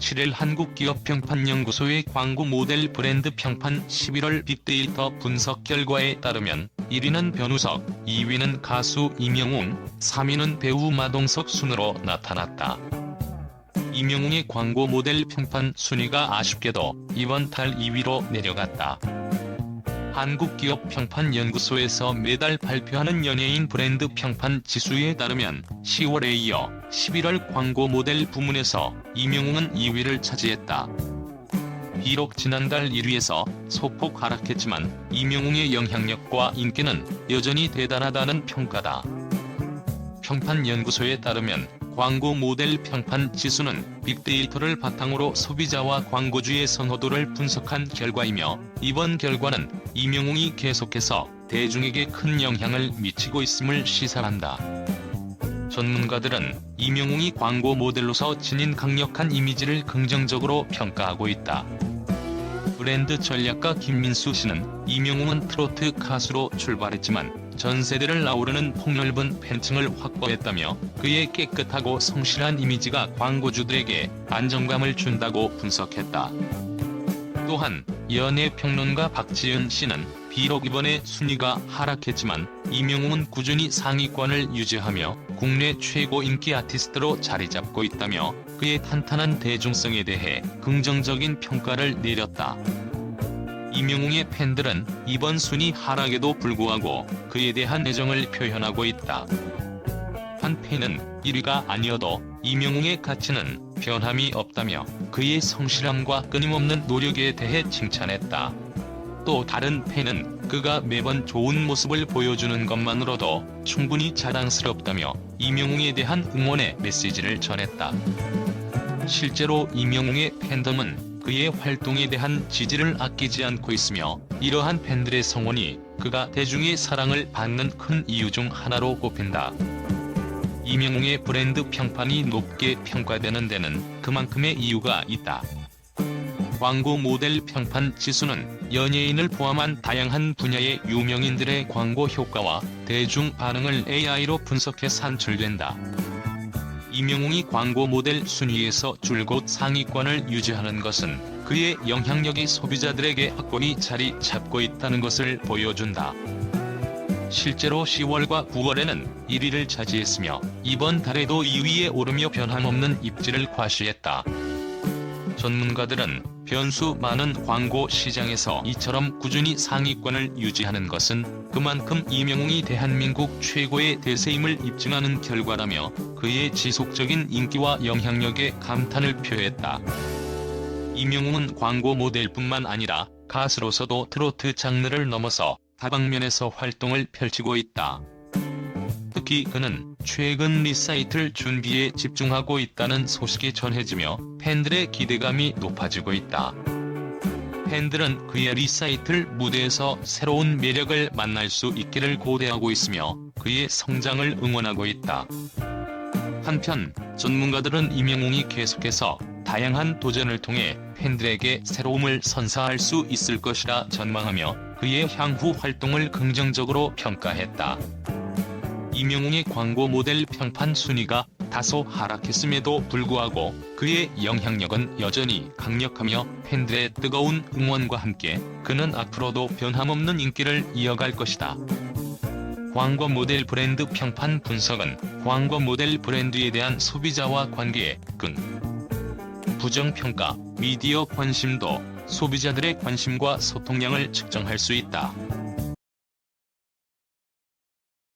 7일 한국기업평판연구소의 광고 모델 브랜드 평판 11월 빅데이터 분석 결과에 따르면 1위는 변우석, 2위는 가수 임영웅, 3위는 배우 마동석 순으로 나타났다. 임영웅의 광고 모델 평판 순위가 아쉽게도 이번 달 2위로 내려갔다. 한국기업평판연구소에서 매달 발표하는 연예인 브랜드 평판 지수에 따르면 10월에 이어 11월 광고 모델 부문에서 임영웅은 2위를 차지했다. 비록 지난달 1위에서 소폭 하락했지만 임영웅의 영향력과 인기는 여전히 대단하다는 평가다. 평판연구소에 따르면 광고 모델 평판 지수는 빅데이터를 바탕으로 소비자와 광고주의 선호도를 분석한 결과이며 이번 결과는 임영웅이 계속해서 대중에게 큰 영향을 미치고 있음을 시사한다. 전문가들은 임영웅이 광고 모델로서 지닌 강력한 이미지를 긍정적으로 평가하고 있다. 브랜드 전략가 김민수 씨는 임영웅은 트로트 가수로 출발했지만 전 세대를 아우르는 폭넓은 팬층을 확보했다며 그의 깨끗하고 성실한 이미지가 광고주들에게 안정감을 준다고 분석했다. 또한 연예평론가 박지은 씨는 비록 이번에 순위가 하락했지만 임영웅은 꾸준히 상위권을 유지하며 국내 최고 인기 아티스트로 자리 잡고 있다며 그의 탄탄한 대중성에 대해 긍정적인 평가를 내렸다. 임영웅의 팬들은 이번 순위 하락에도 불구하고 그에 대한 애정을 표현하고 있다. 한 팬은 1위가 아니어도 임영웅의 가치는 변함이 없다며 그의 성실함과 끊임없는 노력에 대해 칭찬했다. 또 다른 팬은 그가 매번 좋은 모습을 보여주는 것만으로도 충분히 자랑스럽다며 임영웅에 대한 응원의 메시지를 전했다. 실제로 임영웅의 팬덤은 그의 활동에 대한 지지를 아끼지 않고 있으며 이러한 팬들의 성원이 그가 대중의 사랑을 받는 큰 이유 중 하나로 꼽힌다. 임영웅의 브랜드 평판이 높게 평가되는 데는 그만큼의 이유가 있다. 광고 모델 평판 지수는 연예인을 포함한 다양한 분야의 유명인들의 광고 효과와 대중 반응을 AI로 분석해 산출된다. 임영웅이 광고 모델 순위에서 줄곧 상위권을 유지하는 것은 그의 영향력이 소비자들에게 확고히 자리 잡고 있다는 것을 보여준다. 실제로 10월과 9월에는 1위를 차지했으며 이번 달에도 2위에 오르며 변함없는 입지를 과시했다. 전문가들은 변수 많은 광고 시장에서 이처럼 꾸준히 상위권을 유지하는 것은 그만큼 이명웅이 대한민국 최고의 대세임을 입증하는 결과라며 그의 지속적인 인기와 영향력에 감탄을 표했다. 이명웅은 광고 모델뿐만 아니라 가수로서도 트로트 장르를 넘어서 다방면에서 활동을 펼치고 있다. 특히 그는 최근 리사이틀 준비에 집중하고 있다는 소식이 전해지며 팬들의 기대감이 높아지고 있다. 팬들은 그의 리사이틀 무대에서 새로운 매력을 만날 수 있기를 고대하고 있으며 그의 성장을 응원하고 있다. 한편 전문가들은 임영웅이 계속해서 다양한 도전을 통해 팬들에게 새로움을 선사할 수 있을 것이라 전망하며 그의 향후 활동을 긍정적으로 평가했다. 임영웅의 광고 모델 평판 순위가 다소 하락했음에도 불구하고 그의 영향력은 여전히 강력하며 팬들의 뜨거운 응원과 함께 그는 앞으로도 변함없는 인기를 이어갈 것이다. 광고 모델 브랜드 평판 분석은 광고 모델 브랜드에 대한 소비자와 관계, 끈, 부정평가, 미디어 관심도, 소비자들의 관심과 소통량을 측정할 수 있다.